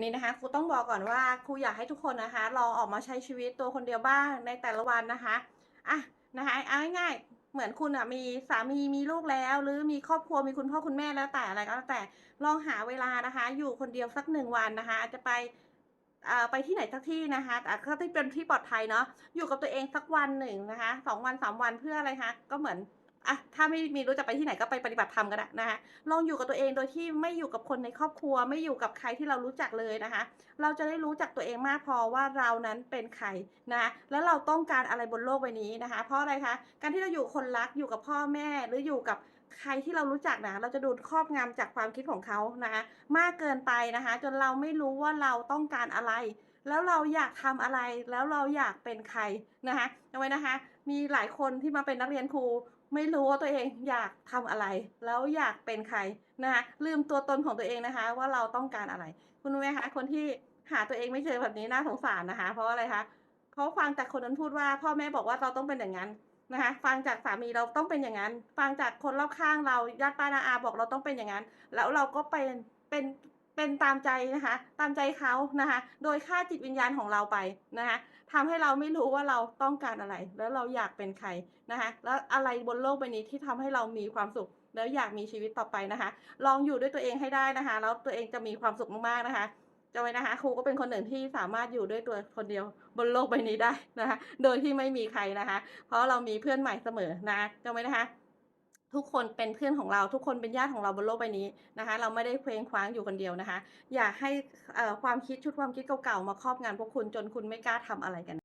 นนี้นะคะครูต้องบอกก่อนว่าครูอยากให้ทุกคนนะคะลองออกมาใช้ชีวิตตัวคนเดียวบ้างในแต่ละวันนะคะอะนะคะเอาง่ายๆเหมือนคุณอะมีสามีมีลูกแล้ว หรือมีครอบครัวมีคุณพ่อคุณแม่แล้วแต่อะไรก็แล้วแต่ลองหาเวลานะคะ อยู่คนเดียวสักหนึ่งวันนะคะ อาจจะไปอ่าไปที่ไหนสักที่นะคะแต่ก็ที่เป็นที่ปลอดภัยเนาะอยู่กับตัวเองสักวันหนึ่งนะคะสองวันสามวันเพื่ออะไรคะก็เหมือน อะถ้าไม่มีรู้จะไปที่ไหนก็ไปปฏิบัติธรรมก็ได้นะคะลองอยู่กับตัวเองโดยที่ไม่อยู่กับคนในครอบครัว ไม่อยู่กับใครที่เรารู้จักเลยนะคะ เราจะได้รู้จักตัวเองมากพอว่าเรานั้นเป็นใครนะคะแล้วเราต้องการอะไรบนโลกใบนี้นะคะ เพราะอะไรคะการที่เราอยู่คนรักอยู่กับพ่อแม่หรืออยู่กับใครที่เรารู้จักนะเราจะโดครอบงำจากความคิดของเขานะคะมากเกินไปนะคะ จนเราไม่รู้ว่าเราต้องการอะไร แล้วเราอยากทำอะไรแล้วเราอยากเป็นใครนะคะเอาไว้นะคะ มีหลายคนที่มาเป็นนักเรียนครู ไม่รู้ว่าตัวเองอยากทำอะไร แล้วอยากเป็นใครนะคะลืมตัวตนของตัวเองนะคะ ว่าเราต้องการอะไร คุณรู้ไหมคะคนที่หาตัวเองไม่เจอแบบนี้น่าสงสารนะคะ เพราะอะไรคะเพราฟังจากคนนั้นพูดว่า พ่อแม่บอกว่าเราต้องเป็นอย่างนั้นนะคะฟังจากสามีเราต้องเป็นอย่างนั้น ฟังจากคนรอบข้างเราญาติป้านาอาบอกเราต้องเป็นอย่างนั้น แล้วเราก็เป็นเป็น เป็นตามใจนะคะ ตามใจเขานะคะ โดยค่าจิตวิญญาณของเราไปนะคะทำให้เราไม่รู้ว่าเราต้องการอะไร แล้วเราอยากเป็นใครนะคะ แล้วอะไรบนโลกใบนี้ที่ทำให้เรามีความสุข แล้วอยากมีชีวิตต่อไปนะคะ ลองอยู่ด้วยตัวเองให้ได้นะคะ แล้วตัวเองจะมีความสุขมากๆนะคะจำไว้นะคะครูก็เป็นคนหนึ่งที่สามารถอยู่ด้วยตัวคนเดียวบนโลกใบนี้ได้นะคะ โดยที่ไม่มีใครนะคะ เพราะเรามีเพื่อนใหม่เสมอนะจำไว้นะคะ ทุกคนเป็นเพื่อนของเราทุกคนเป็นญาติของเราบนโลกใบนี้นะคะ เราไม่ได้เคว้งคว้างอยู่คนเดียวนะคะ อย่าให้ความคิดชุดความคิดเก่าๆมาครอบงานพวกคุณจนคุณไม่กล้าทำอะไรกัน